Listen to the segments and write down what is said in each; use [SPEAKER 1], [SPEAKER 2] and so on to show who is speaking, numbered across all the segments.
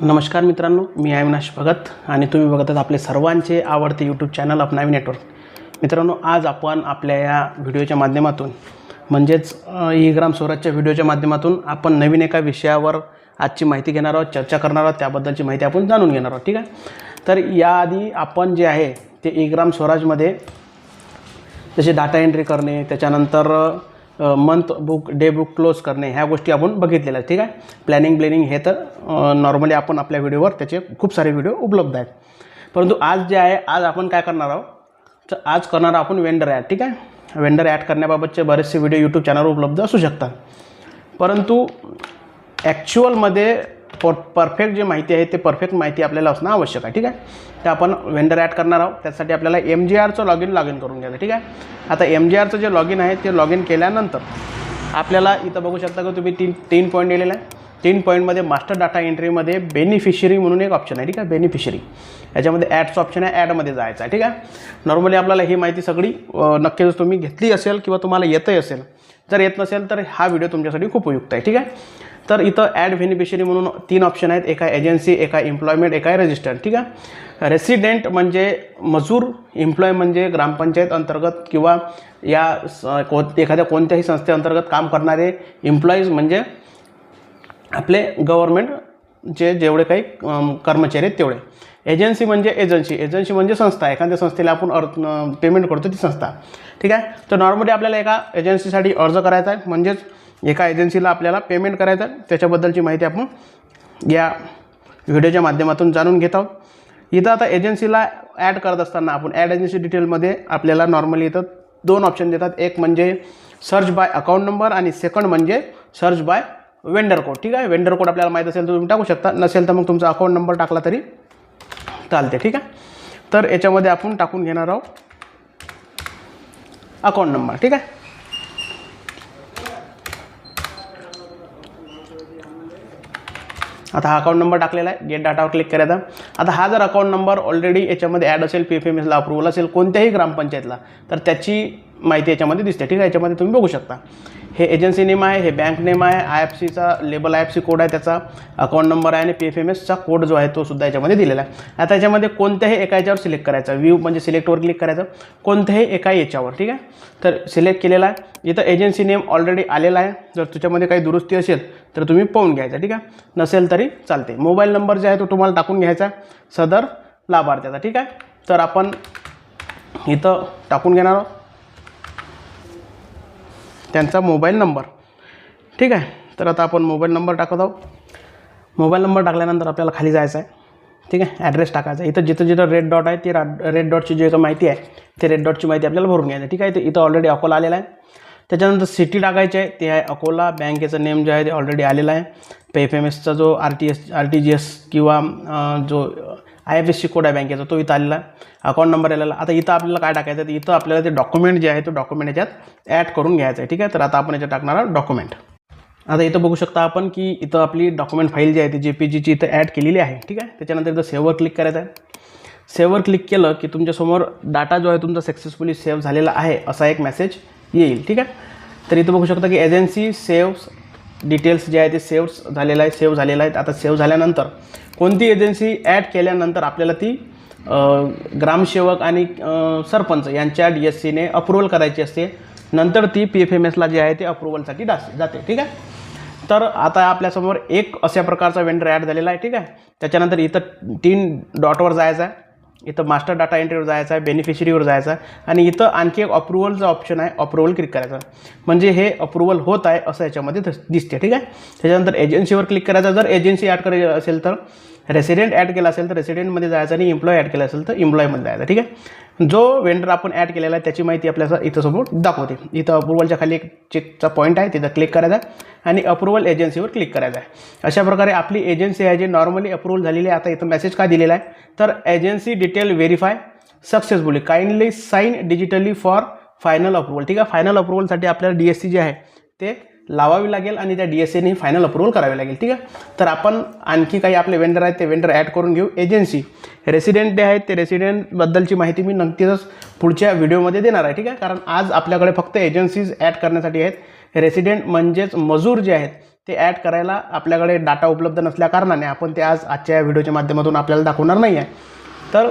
[SPEAKER 1] नमस्कार मित्रांनो मी अविनाश भगत आणि तुम्ही बघत आहात आपले सर्वांचे आवडते यूट्यूब चॅनल अपनावी नेटवर्क मित्रांनो आज आपण आपल्या या व्हिडिओच्या माध्यमातून म्हणजेच ई ग्राम स्वराजच्या व्हिडिओच्या माध्यमातून आपण नवीन एका विषयावर आजची माहिती घेणार आहोत चर्चा करणार आहोत त्याबद्दलची माहिती आपण जाणून घेणार आहोत ठीक आहे? तर याआधी आपण जे आहे ते ई ग्राम स्वराजमध्ये जसे डाटा एंट्री करणे त्याच्यानंतर month book day book close करणे ह्या गोष्टी आपण बघितलेल्या आहेत ठीक आहे? प्लॅनिंग ब्लेनिंग हे तर नॉर्मली आपण आपल्या व्हिडिओवर त्याचे खूप सारे व्हिडिओ उपलब्ध आहेत. परंतु आज जे आहे आज आपण काय करणार आहोत? तर आज करणार आपण वेंडर ॲड ठीक आहे? वेंडर ॲड करण्याबाबतचे बरेचसे व्हिडिओ यूट्यूब चॅनलवर उपलब्ध असू शकतात. परंतु ॲक्च्युअलमध्ये पर परफेक्ट जे माहिती आहे ते परफेक्ट माहिती आपल्याला असणं आवश्यक आहे ठीक आहे? तर आपण वेंडर ॲड करणार आहोत. त्यासाठी आपल्याला एम जी आरचं लॉग इन लॉग इन करून घ्यायचं ठीक आहे? आता एम जी आरचं जे लॉग इन आहे ते लॉग इन केल्यानंतर आपल्याला इथं बघू शकता की तुम्ही तीन तीन पॉईंट दिलेला आहे. तीन पॉईंटमध्ये मास्टर डाटा एंट्रीमध्ये बेनिफिशरी म्हणून एक ऑप्शन आहे ठीक आहे? बेनिफिशरी याच्यामध्ये ॲडचं ऑप्शन आहे ॲडमध्ये जायचं आहे ठीक आहे? नॉर्मली आपल्याला ही माहिती सगळी नक्कीच तुम्ही घेतली असेल किंवा तुम्हाला येतही असेल. जर येत नसेल तर हा व्हिडिओ तुमच्यासाठी खूप उपयुक्त आहे ठीक आहे? तर इथं ॲड बेनिफिशरी म्हणून तीन ऑप्शन आहेत. एका एजन्सी एका एम्प्लॉयमेंट एका रजिस्टर्ड ठीक आहे? रेसिडेंट म्हणजे मजूर एम्प्लॉय म्हणजे ग्रामपंचायत अंतर्गत किंवा या को एखाद्या कोणत्याही संस्थेअंतर्गत काम करणारे एम्प्लॉईज म्हणजे आपले गव्हर्मेंट जे जेवढे काही कर्मचारी आहेत तेवढे. एजन्सी म्हणजे एजन्सी एजन्सी म्हणजे संस्था. एखाद्या संस्थेला आपण अर्थ पेमेंट करतो ती संस्था. ठीक आहे? तर नॉर्मली आपल्याला एका एजन्सीसाठी अर्ज करायचा आहे. म्हणजेच एका एजन्सीला आपल्याला पेमेंट करायचं आहे. त्याच्याबद्दलची माहिती आपण या व्हिडिओच्या माध्यमातून जाणून घेत आहोत. इथं आता एजन्सीला ॲड करत असताना आपण ॲड एजन्सी डिटेलमध्ये आपल्याला नॉर्मली इथं दोन ऑप्शन देतात. एक म्हणजे सर्च बाय अकाउंट नंबर आणि सेकंड म्हणजे सर्च बाय वेंडर कोड ठीक आहे? वेंडर कोड आपल्याला माहीत असेल तर तुम्ही टाकू शकता. नसेल तर मग तुमचा अकाउंट नंबर टाकला तरी चालते. ठीक आहे? तर याच्यामध्ये आपण टाकून घेणार आहोत अकाउंट नंबर ठीक आहे? आता हा अकाउंट नंबर टाकलेला आहे. गेट डाटावर क्लिक करायचा आता. हा जर अकाउंट नंबर ऑलरेडी याच्यामध्ये ॲड असेल पी एफ एम एसला अप्रूवल असेल कोणत्याही ग्रामपंचायतला तर त्याची माहिती याच्यामध्ये दिसते. ठीक आहे याच्यामध्ये तुम्ही बघू शकता. हे एजन्सी नेम आहे हे बँक नेम आहे आय एफ सीचा label I F C code आहे त्याचा अकाउंट नंबर आहे आणि पी एफ एम एसचा कोड जो आहे तो सुद्धा याच्यामध्ये दिलेला आहे. आता याच्यामध्ये कोणत्याही एका याच्यावर सिलेक्ट करायचा. व्ह्यू म्हणजे सिलेक्टवर क्लिक करायचं. कोणत्याही एका याच्यावर ठीक आहे? तर सिलेक्ट केलेला आहे. इथं एजन्सी नेम ऑलरेडी आलेला आहे. जर तुझ्यामध्ये काही दुरुस्ती असेल तर तुम्ही पाहून घ्यायचा ठीक आहे? नसेल तरी चालते मोबाईल नंबर जे आहे तो तुम्हाला टाकून घ्यायचा आहे. सदर लाभार्थ्याचा ठीक आहे? तर आपण इथं टाकून घेणार आहोत. त्यांचा मोबाईल नंबर. ठीक आहे? तर आता आपण मोबाईल नंबर टाकत आहोत. मोबाईल नंबर टाकल्यानंतर आपल्याला खाली जायचं आहे. ठीक आहे? ॲड्रेस टाकायचा आहे. इथं जिथं जिथं रेड डॉट आहे ती रा रेड डॉटची जी काही माहिती आहे ते रेड डॉटची माहिती आपल्याला भरून घ्यायची आहे. ठीक आहे? ते इथं ऑलरेडी अकोला आलेला आहे. त्याच्यानंतर सिटी टाकायची आहे. ते आहे अकोला. बँकेचं नेम जे आहे ते ऑलरेडी आलेलं आहे. पे एफ एम एसचा जो R T S R T G S किंवा जो I F S C code आहे बँकेचा तो इथं आलेला आहे. अकाउंट नंबर आलेला. आता इथं आपल्याला काय टाकायचं आहे? तर इथं आपल्याला ते डॉक्युमेंट जे आहे तो डॉक्युमेंट याच्यात ॲड करून घ्यायचं आहे ठीक आहे? तर आता आपण याच्यात टाकणार डॉक्युमेंट आता इथं बघू शकता आपण की इथं आपली डॉक्युमेंट फाईल जी आहे ती जे पी जीची इथं ॲड केलेली आहे ठीक आहे? त्याच्यानंतर इथं सेव्हवर क्लिक करायचं आहे. सेव्हवर क्लिक केलं की तुमच्यासमोर डाटा जो आहे तुमचा सक्सेसफुली सेव्ह झालेला आहे असा एक मेसेज येईल ठीक आहे? तर इथं बघू शकता की एजन्सी सेव्स डिटेल्स जे आहे ते सेव्ह झालेलं आहे सेव्ह झालेलं आहे आता सेव्ह झाल्यानंतर कोणती एजन्सी ॲड केल्यानंतर आपल्याला ती ग्रामसेवक आणि सरपंच यांच्या डी एस सीने अप्रुव्हल करायची असते. नंतर ती पी एफ एम एसला जे आहे ते अप्रुव्हलसाठी जाते जाते. ठीक आहे? तर आता आपल्यासमोर एक अशा प्रकारचा वेंडर ॲड झालेला आहे. ठीक आहे? त्याच्यानंतर इथं तीन डॉटवर जायचं आहे. इथं मास्टर डाटा एंट्रीवर जायचं आहे बेनिफिशरीवर जायचं आहे आणि इथं आणखी एक अप्रुव्हलचा ऑप्शन आहे अप्रुव्हल क्लिक करायचं. म्हणजे हे अप्रुव्हल होत आहे असं याच्यामध्ये दिस- दिसते ठीक आहे? त्याच्यानंतर एजन्सीवर क्लिक करायचं. जर एजन्सी ॲड करायची असेल तर रेसिडेंट ॲड केला असेल तर रेसिडेंटमध्ये जायचं आणि एम्प्लॉय ॲड केला असेल तर एम्प्लॉयमध्ये जायचं ठीक आहे? जो वेंडर आपण ॲड केलेला आहे त्याची माहिती आपल्याला इथं समोर दाखवते. इथं अप्रुव्हलच्या खाली एक चेकचा पॉईंट आहे तिथं क्लिक करायचा आहे आणि अप्रुव्हल एजन्सीवर क्लिक करायचं आहे. अशा प्रकारे आपली एजन्सी आहे जी नॉर्मली अप्रुव्हल झालेली आहे आता इथं मेसेज काय दिलेला आहे? तर agency detail verify successfully kindly sign digitally for final approval ठीक आहे? फायनल अप्रुव्हलसाठी आपल्याला डी एस सी जे आहे ते लावावी लागेल आणि त्या डी एस सीने फायनल अप्रूव्हल करावी लागेल ठीक आहे? तर आपण आणखी काही आपले वेंडर आहेत ते वेंडर ॲड करून घेऊ. एजन्सी रेसिडेंट जे आहेत ते रेसिडेंटबद्दलची माहिती मी नक्कीच पुढच्या व्हिडिओमध्ये देणार आहे ठीक आहे? कारण आज आपल्याकडे फक्त एजन्सीज ॲड करण्यासाठी आहेत. रेसिडेंट म्हणजेच मजूर जे आहेत ते ॲड करायला आपल्याकडे डाटा उपलब्ध नसल्या कारणाने आपण ते आज आजच्या या व्हिडिओच्या माध्यमातून आपल्याला दाखवणार नाही आहे. तर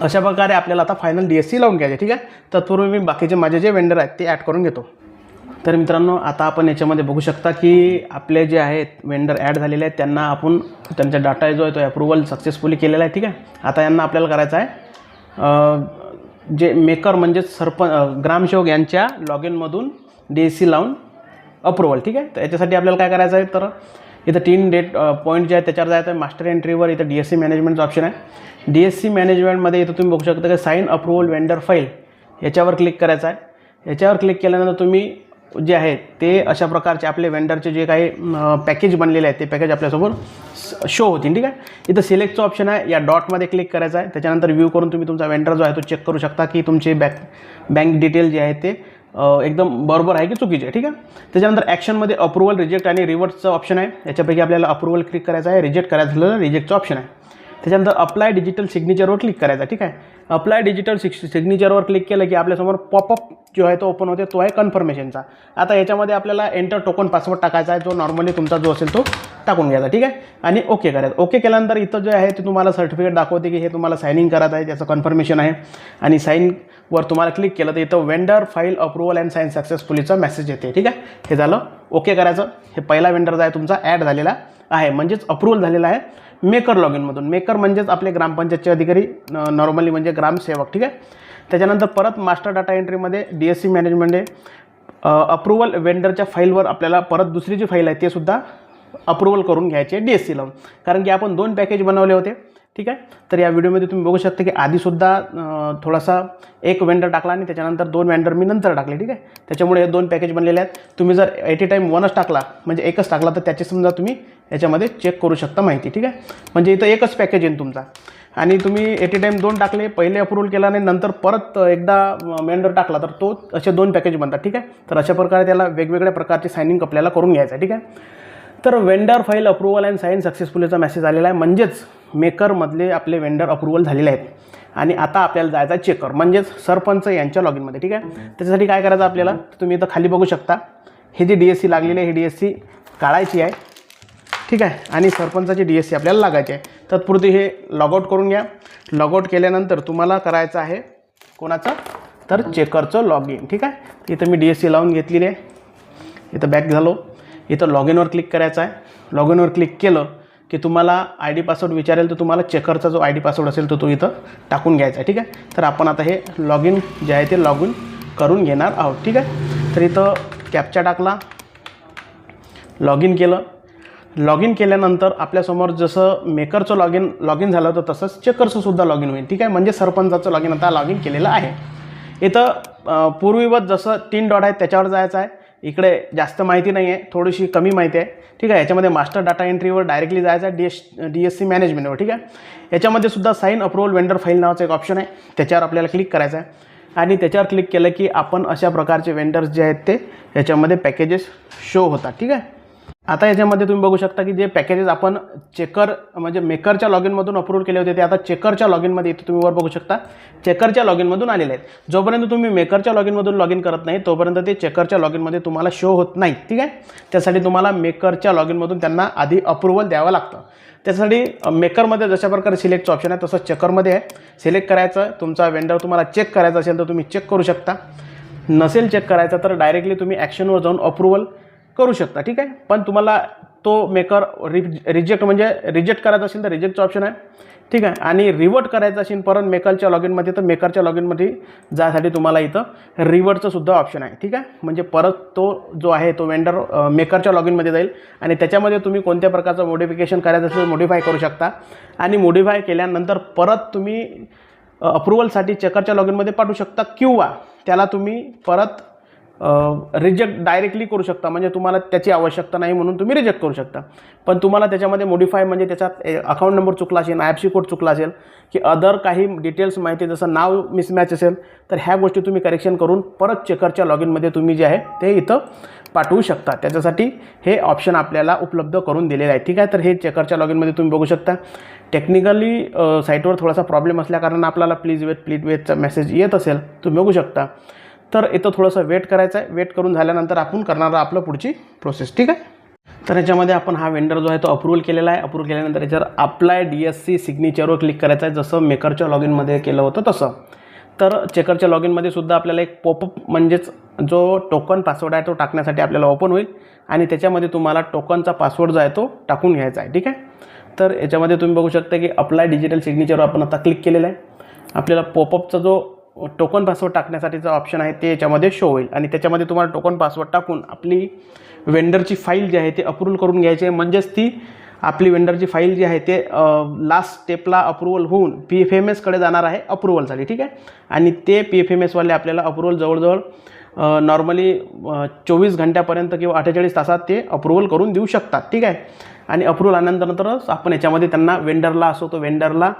[SPEAKER 1] अशा प्रकारे आपल्याला आता फायनल डी एस सी लावून घ्यायचे ठीक आहे? तत्पूर्वी मी बाकीचे माझे जे वेंडर आहेत ते ॲड करून घेतो. तर मित्रांनो आता आपण याच्यामध्ये बघू शकता की आपले जे आहेत वेंडर ॲड झालेले आहेत त्यांना आपण त्यांचा डाटा जो आहे तो अप्रुव्हल सक्सेसफुली केलेला आहे ठीक आहे? आता यांना आपल्याला करायचं आहे जे मेकर म्हणजेच सरपंच ग्रामसेवक यांच्या लॉग इनमधून डी एस सी लावून अप्रुव्हल ठीक आहे? तर याच्यासाठी आपल्याला काय करायचं आहे? तर इथं तीन डेट पॉईंट जे आहे त्याच्यावर जायचं आहे. मास्टर एंट्रीवर इथं डी एस सी मॅनेजमेंटचं ऑप्शन आहे. डी एस सी मॅनेजमेंटमध्ये इथं तुम्ही बघू शकता की साईन अप्रुव्हल वेंडर फाईल याच्यावर क्लिक करायचं आहे. याच्यावर क्लिक केल्यानंतर तुम्ही जे आहे ते अशा प्रकारचे आपले वेंडरचे जे काही पॅकेज बनलेले आहेत ते पॅकेज आपल्यासमोर शो होतील ठीक आहे? इथं सिलेक्टचं ऑप्शन आहे. या डॉटमध्ये क्लिक करायचं आहे. त्याच्यानंतर व्ह्यू करून तुम्ही तुमचा वेंडर जो आहे तो चेक करू शकता की तुमचे बॅक बँक डिटेल जे आहे ते एकदम बरोबर आहे की चुकीचे आहे ठीक आहे? त्याच्यानंतर ॲक्शनमध्ये अप्रुव्हल रिजेक्ट आणि रिवर्सचं ऑप्शन आहे. याच्यापैकी आपल्याला अप्रुव्हल क्लिक करायचं आहे. रिजेक्ट करायचं झालं रिजेक्टचं ऑप्शन आहे. त्याच्यानंतर अप्लाय डिजिटल सिग्नेचरवर क्लिक करायचा ठीक आहे? अप्लाय डिजिटल सिग् सिग्नेचरवर क्लिक केलं की आपल्यासमोर पॉपअप जो आहे तो ओपन होते तो आहे कन्फर्मेशनचा आता याच्यामध्ये आपल्याला एंटर टोकन पासवर्ड टाकायचा आहे जो नॉर्मली तुमचा जो असेल तो टाकून घ्यायचा ठीक आहे? आणि ओके करायचं. ओके केल्यानंतर इथं जे आहे ते तुम्हाला सर्टिफिकेट दाखवते की हे तुम्हाला सायनिंग करायचं आहे त्याचं कन्फर्मेशन आहे. आणि साईनवर तुम्हाला क्लिक केलं तर इथं vendor file approval and sign सक्सेसफुलीचा message येते ठीक आहे? हे झालं. ओके करायचं. हे पहिला वेंडर जो आहे तुमचा ॲड झालेला आहे. म्हणजेच अप्रुव्हल झालेला आहे. मेकर लॉग इनमधून मेकर म्हणजेच आपले ग्रामपंचायतचे अधिकारी नॉर्मली म्हणजे ग्रामसेवक ठीक आहे? त्याच्यानंतर परत मास्टर डाटा एंट्रीमध्ये डी एस सी मॅनेजमेंट आहे. अप्रुव्हल वेंडरच्या फाईलवर आपल्याला परत दुसरी जी फाईल आहे ते सुद्धा अप्रुव्हल करून घ्यायचे डी एस सी लावून. कारण की आपण दोन पॅकेज बनवले होते. ठीक आहे? तर या व्हिडिओमध्ये तुम्ही बघू शकता की आधीसुद्धा थोडासा एक वेंडर टाकला आणि त्याच्यानंतर दोन वेंडर मी नंतर टाकले ठीक आहे? त्याच्यामुळे हे दोन पॅकेज बनलेले आहेत. तुम्ही जर एटी टाईम वनच टाकला म्हणजे एकच टाकला तर त्याची समजा तुम्ही याच्यामध्ये चेक करू शकता माहिती ठीक आहे? म्हणजे इथं एकच पॅकेज येईल तुमचा. आणि तुम्ही एटी टाईम दोन टाकले पहिले अप्रूव्हल केला आणि नंतर परत एकदा मेंडर टाकला तर तो असे दोन पॅकेज बनतात ठीक आहे? तर अशा प्रकारे त्याला वेगवेगळ्या प्रकारचे सायनिंग आपल्याला करून घ्यायचं आहे ठीक आहे? तर vendor file approval and sign सक्सेसफुलीचा message आलेला आहे. म्हणजेच मेकरमधले आपले वेंडर अप्रुव्हल झालेले आहेत. आणि आता आपल्याला जायचं आहे चेकर म्हणजेच सरपंच यांच्या लॉग इनमध्ये ठीक आहे? त्याच्यासाठी काय करायचं आपल्याला? तुम्ही इथं खाली बघू शकता. हे जी डी एस सी लागलेली आहे ही डी एस सी काढायची आहे. ठीक आहे? आणि सरपंचाची डी एस सी आपल्याला लागायची आहे. तत्पुरती हे लॉगआउट करून घ्या. लॉगआउट केल्यानंतर तुम्हाला करायचं आहे कोणाचं? तर चेकरचं लॉग इन ठीक आहे? इथं मी डी एस सी लावून घेतलेली आहे. इथं बॅक झालो. इथं लॉग इनवर क्लिक करायचं आहे. लॉग इनवर क्लिक केलं की तुम्हाला आय डी पासवर्ड विचारेल तर तुम्हाला चेकरचा जो आय डी पासवर्ड असेल तो तो इथं टाकून घ्यायचा आहे ठीक आहे? तर आपण आता हे लॉग इन जे आहे ते लॉग इन करून घेणार आहोत ठीक आहे? तर इथं कॅपचा टाकला. लॉग इन केलं. लॉग इन केल्यानंतर आपल्यासमोर जसं मेकरचं लॉग इन लॉग इन झालं तर तसंच चेकरचं सुद्धा लॉग इन होईल ठीक आहे? म्हणजे सरपंचाचं लॉग इन आता लॉग इन केलेलं आहे. इथं पूर्वीवत जसं तीन डॉट आहे त्याच्यावर जायचं आहे. इकडे जास्त माहिती नाही आहे थोडीशी कमी माहिती आहे. ठीक आहे याच्यामध्ये मास्टर डाटा एंट्रीवर डायरेक्टली जायचं आहे D S D S C मॅनेजमेंटवर ठीक आहे? याच्यामध्ये सुद्धा साईन अप्रुव्हल वेंडर फाईल नावाचं एक ऑप्शन आहे त्याच्यावर आपल्याला क्लिक करायचं आहे. आणि त्याच्यावर क्लिक केलं की आपण अशा प्रकारचे वेंडर्स जे आहेत ते याच्यामध्ये पॅकेजेस शो होतात ठीक आहे? आता याच्यामध्ये तुम्ही बघू शकता की जे पॅकेजेस आपण चेकर म्हणजे मेकरच्या लॉग इनमधून अप्रूव्ह केले होते ते आता चेकरच्या लॉग इनमध्ये इथे तुम्ही वर बघू शकता. चेकरच्या लॉग इनमधून आलेले आहेत. जोपर्यंत तुम्ही मेकरच्या लॉग इनमधून लॉग इन करत नाही तोपर्यंत ते चेकरच्या लॉग इनमध्ये तुम्हाला शो होत नाही ठीक आहे? त्यासाठी तुम्हाला मेकरच्या लॉग इनमधून त्यांना आधी अप्रुव्हल द्यावं लागतं. त्यासाठी मेकरमध्ये जशा प्रकारे सिलेक्टचं ऑप्शन आहे तसं चेकरमध्ये आहे. सिलेक्ट करायचं तुमचा वेंडर तुम्हाला चेक करायचा असेल तर तुम्ही चेक करू शकता. नसेल चेक करायचा तर डायरेक्टली तुम्ही ॲक्शनवर जाऊन अप्रुव्हल करू शकता ठीक आहे? पण तुम्हाला तो मेकर रि रिजेक्ट म्हणजे रिजेक्ट करायचा असेल तर रिजेक्टचं ऑप्शन आहे ठीक आहे? आणि रिवर्ट करायचं असेल परत मेकरच्या लॉग इनमध्ये तर मेकरच्या लॉग इनमध्ये जायसाठी तुम्हाला इथं रिवर्टचं सुद्धा ऑप्शन आहे ठीक आहे? म्हणजे परत तो जो आहे तो वेंडर मेकरच्या लॉग इनमध्ये जाईल आणि त्याच्यामध्ये तुम्ही कोणत्या प्रकारचं मोडिफिकेशन करायचं असेल मोडिफाय करू शकता. आणि मोडिफाय केल्यानंतर परत तुम्ही अप्रुव्हलसाठी चेकरच्या लॉग इनमध्ये पाठवू शकता किंवा त्याला तुम्ही परत रिजेक्ट डायरेक्टली करू शकता. म्हणजे तुम्हाला त्याची आवश्यकता नाही म्हणून तुम्ही रिजेक्ट करू शकता. पण तुम्हाला त्याच्यामध्ये मॉडिफाय म्हणजे त्याच्यात अकाउंट नंबर चुकला असेल आय एफ सी कोड चुकला असेल की अदर काही डिटेल्स माहिती जसं नाव मिसमॅच असेल तर ह्या गोष्टी तुम्ही करेक्शन करून परत चेकरच्या लॉग इनमध्ये तुम्ही जे आहे ते इथं पाठवू शकता. त्याच्यासाठी हे ऑप्शन आपल्याला उपलब्ध करून दिलेलं आहे. ठीक आहे? तर हे चेकरच्या लॉग इनमध्ये तुम्ही बघू शकता. टेक्निकली साईटवर थोडासा प्रॉब्लेम असल्याकारणानं आपल्याला प्लीज वेट प्लीज वेटचा मेसेज येत असेल तुम्ही बघू शकता. तर इथं थोडंसं वेट करायचं आहे वेट करून झाल्यानंतर आपण करणार आपलं पुढची प्रोसेस ठीक आहे? तर याच्यामध्ये आपण हा वेंडर जो आहे तो अप्रूव्हल केलेला आहे. अप्रूव्ह केल्यानंतर याच्यावर अप्लाय डी एस सी सिग्नेचरवर क्लिक करायचं आहे जसं मेकरच्या लॉग इनमध्ये केलं होतं तसं. तर चेकरच्या लॉगिनमध्ये सुद्धा आपल्याला एक पॉपअप म्हणजेच जो टोकन पासवर्ड आहे तो टाकण्यासाठी आपल्याला ओपन होईल. आणि त्याच्यामध्ये तुम्हाला टोकनचा पासवर्ड जो आहे तो टाकून घ्यायचा आहे ठीक आहे? तर याच्यामध्ये तुम्ही बघू शकता की अप्लाय डिजिटल सिग्नेचरवर आपण आता क्लिक केलेलं आहे. आपल्याला पॉपअपचा जो टोकन पासवर्ड टाकण्यासाठीचा ऑप्शन आहे ते याच्यामध्ये शो होईल. आणि त्याच्यामध्ये तुम्हाला टोकन पासवर्ड टाकून आपली वेंडरची फाईल जी आहे ते अप्रूव्हल करून घ्यायची आहे. म्हणजेच ती आपली वेंडरची फाईल जी आहे ते लास्ट स्टेपला अप्रुव्हल होऊन पी एफ एम एसकडे जाणार आहे अप्रुव्हलसाठी ठीक आहे? आणि ते पी एफ एम एसवाले आपल्याला अप्रुव्हल जवळजवळ नॉर्मली चोवीस घंट्यापर्यंत किंवा अठ्ठेचाळीस तासात ते अप्रुव्हल करून देऊ शकतात ठीक आहे? आणि अप्रुव्हल आल्यानंतरच आपण याच्यामध्ये त्यांना वेंडरला असो तो वेंडरला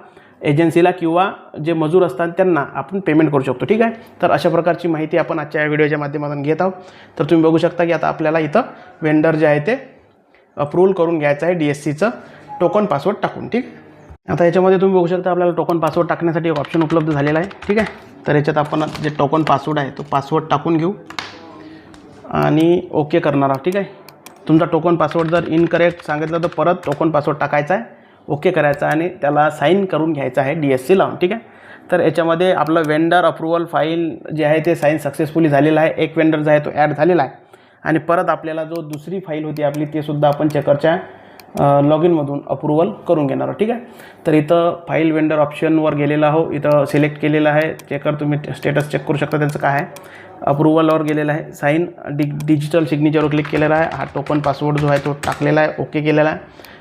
[SPEAKER 1] एजन्सीला किंवा जे मजूर असतात त्यांना आपण पेमेंट करू शकतो. ठीक आहे? तर अशा प्रकारची माहिती आपण आजच्या या व्हिडिओच्या माध्यमातून घेत आहोत. तर तुम्ही बघू शकता की आता आपल्याला इथं वेंडर जे आहे ते अप्रूव्हल करून घ्यायचं आहे डी एस सीचं टोकन पासवर्ड टाकून. ठीक आता याच्यामध्ये तुम्ही बघू शकता आपल्याला टोकन पासवर्ड टाकण्यासाठी एक ऑप्शन उपलब्ध झालेला आहे. ठीक आहे? तर याच्यात आपण जे टोकन पासवर्ड आहे तो पासवर्ड टाकून घेऊ. आणि ओके करणार आहोत. ठीक आहे? तुमचा टोकन पासवर्ड जर इनकरेक्ट सांगितलं तर परत टोकन पासवर्ड टाकायचा आहे. ओके करायचा आणि त्याला साईन करून घ्यायचं आहे डी एस सी लावून ठीक आहे? तर याच्यामध्ये आपलं वेंडर अप्रुव्हल फाईल जे आहे ते साईन सक्सेसफुली झालेलं आहे. एक वेंडर जो आहे तो ॲड झालेला आहे. आणि परत आपल्याला जो दुसरी फाईल होती आपली ते सुद्धा आपण चेकरच्या लॉग इनमधून अप्रुव्हल करून घेणार आहोत ठीक आहे? तर इथं फाईल वेंडर ऑप्शनवर गेलेला आहो इथं सिलेक्ट केलेलं आहे. चेकर तुम्ही स्टेटस चेक करू शकता त्यांचं काय आहे. अप्रुव्हलवर गेलेलं आहे. साईन डि डिजिटल सिग्नेचरवर क्लिक केलेला आहे. हा टोकन पासवर्ड जो आहे तो टाकलेला आहे. ओके केलेला आहे.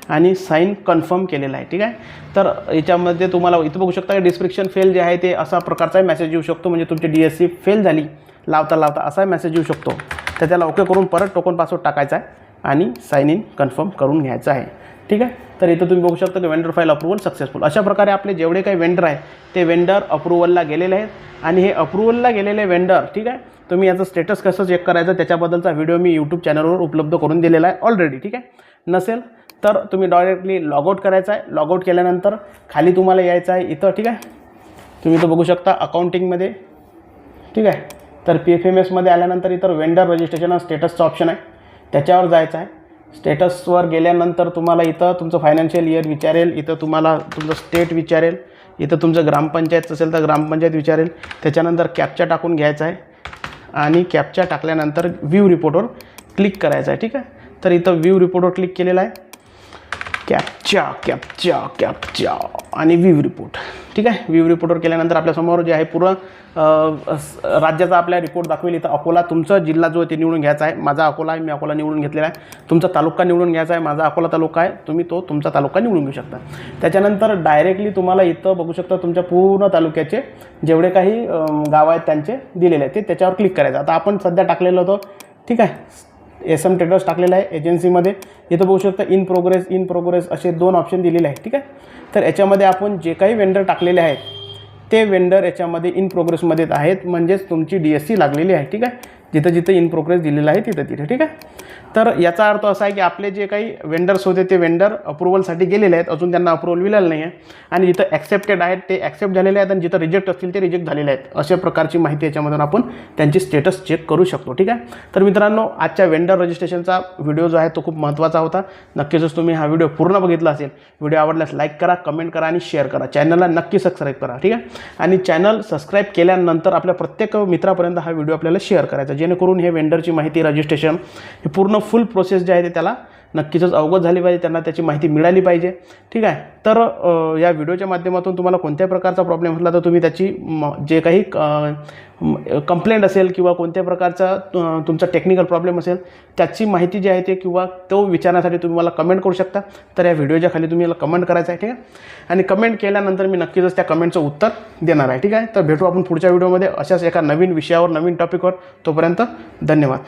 [SPEAKER 1] आणि साईन कन्फर्म केलेला आहे ठीक आहे? तर याच्यामध्ये तुम्हाला इथं बघू शकता की डिस्क्रिप्शन फेल जे आहे ते असा प्रकारचा मेसेज येऊ शकतो. म्हणजे तुमची डी एस सी फेल झाली लावता लावता असा मेसेज येऊ शकतो. तर त्याला ओके करून परत टोकन पासवर्ड टाकायचा आहे आणि साईन इन कन्फर्म करून घ्यायचं आहे. ठीक आहे? तर इथं तुम्ही बघू शकता की वेंडर फाईल अप्रुव्हल सक्सेसफुल अशा प्रकारे आपले जेवढे काही वेंडर आहे ते वेंडर अप्रुव्हलला गेलेले आहेत. आणि हे अप्रुव्हलला गेलेले वेंडर ठीक आहे? तुम्ही याचं स्टेटस कसं चेक करायचं त्याच्याबद्दलचा व्हिडिओ मी यूट्यूब चॅनलवर उपलब्ध करून दिलेला आहे ऑलरेडी ठीक आहे? नसेल तर तुम्ही डायरेक्टली लॉगआउट करायचं आहे. लॉगआउट केल्यानंतर खाली तुम्हाला यायचं आहे इथं ठीक आहे? तुम्ही इथं बघू शकता अकाउंटिंगमध्ये ठीक आहे? तर पी एफ एम एसमध्ये आल्यानंतर इतर वेंडर रजिस्ट्रेशन स्टेटसचं ऑप्शन आहे. त्याच्यावर जायचं आहे. स्टेटसवर गेल्यानंतर तुम्हाला इथं तुमचं फायनान्शियल इयर विचारेल इथं तुम्हाला तुमचं स्टेट विचारेल इथं तुमचं ग्रामपंचायत असेल तर ग्रामपंचायत विचारेल. त्याच्यानंतर कॅपचा टाकून घ्यायचा आहे. आणि कॅपचा टाकल्यानंतर व्ह्यू रिपोर्टवर क्लिक करायचं आहे ठीक आहे? तर इथं व्ह्यू रिपोर्टवर क्लिक केलेला आहे. कॅपच्या कॅपच्या कॅपच्या आणि व्ह्यू रिपोर्ट ठीक आहे? व्ह्यू रिपोर्टवर केल्यानंतर आपल्यासमोर जे आहे पूर्ण राज्याचा आपल्या रिपोर्ट दाखवेल इथं अकोला. तुमचा जिल्हा जो आहे ते निवडून घ्यायचा आहे. माझा अकोला आहे मी अकोला निवडून घेतलेला आहे. तुमचा तालुका निवडून घ्यायचा आहे. माझा अकोला तालुका आहे. तुम्ही तो तुमचा तालुका निवडून घेऊ शकता. त्याच्यानंतर डायरेक्टली तुम्हाला इथं बघू शकता तुमच्या पूर्ण तालुक्याचे जेवढे काही गाव आहेत त्यांचे दिलेले आहेत. ते त्याच्यावर क्लिक करायचं. आता आपण सध्या टाकलेलं होतं. ठीक आहे? एस एम ट्रेडर्स टाकलेलं आहे एजन्सीमध्ये इथं बघू शकता इन प्रोग्रेस इन प्रोग्रेस असे दोन ऑप्शन दिलेले आहेत ठीक आहे? तर याच्यामध्ये आपण जे काही वेंडर टाकलेले आहेत ते वेंडर याच्यामध्ये इन प्रोग्रेसमध्ये आहेत. म्हणजेच तुमची डी एस सी लागलेली आहे ठीक आहे? जिथं जिथं इन प्रोग्रेस दिलेलं आहे तिथं तिथे ठीक आहे? तर याचा अर्थ असा आहे की आपले जे काही वेंडर्स होते ते वेंडर अप्रुव्हलसाठी गेलेले आहेत. अजून त्यांना अप्रुव्हल मिळालं नाही आहे आणि जिथं ॲक्सेप्टेड आहेत ते ॲक्सेप्ट झालेले आहेत. आणि जिथं रिजेक्ट असतील ते रिजेक्ट झालेले आहेत. अशा प्रकारची माहिती याच्यामधून आपण त्यांची स्टेटस चेक करू शकतो ठीक आहे? तर मित्रांनो आजच्या वेंडर रजिस्ट्रेशनचा व्हिडिओ जो आहे तो खूप महत्त्वाचा होता. नक्कीच तुम्ही हा व्हिडिओ पूर्ण बघितला असेल. व्हिडिओ आवडल्यास लाईक करा कमेंट करा आणि शेअर करा. चॅनलला नक्की सबस्क्राईब करा ठीक आहे? आणि चॅनल सबस्क्राईब केल्यानंतर आपल्या प्रत्येक मित्रापर्यंत हा व्हिडिओ आपल्याला शेअर करायचा जे जेणेकरून हे वेंडरची माहिती रजिस्ट्रेशन हे पूर्ण फुल प्रोसेस जे आहे ते त्याला नक्कीच अवगत झाली पाहिजे त्यांना त्याची माहिती मिळाली पाहिजे. ठीक आहे? तर या व्हिडिओच्या माध्यमातून तुम्हाला कोणत्या प्रकारचा प्रॉब्लेम असला तर तुम्ही त्याची म जे काही कंप्लेंट असेल किंवा कोणत्या प्रकारचा तुमचा टेक्निकल प्रॉब्लेम असेल त्याची माहिती जी आहे ते किंवा तो विचारण्यासाठी तुम्ही मला कमेंट करू शकता. तर या व्हिडिओच्या खाली तुम्ही मला कमेंट करायचं आहे ठीक आहे? आणि कमेंट केल्यानंतर मी नक्कीच त्या कमेंटचं उत्तर देणार आहे ठीक आहे? तर भेटू आपण पुढच्या व्हिडिओमध्ये अशाच एका नवीन विषयावर नवीन टॉपिकवर तोपर्यंत धन्यवाद.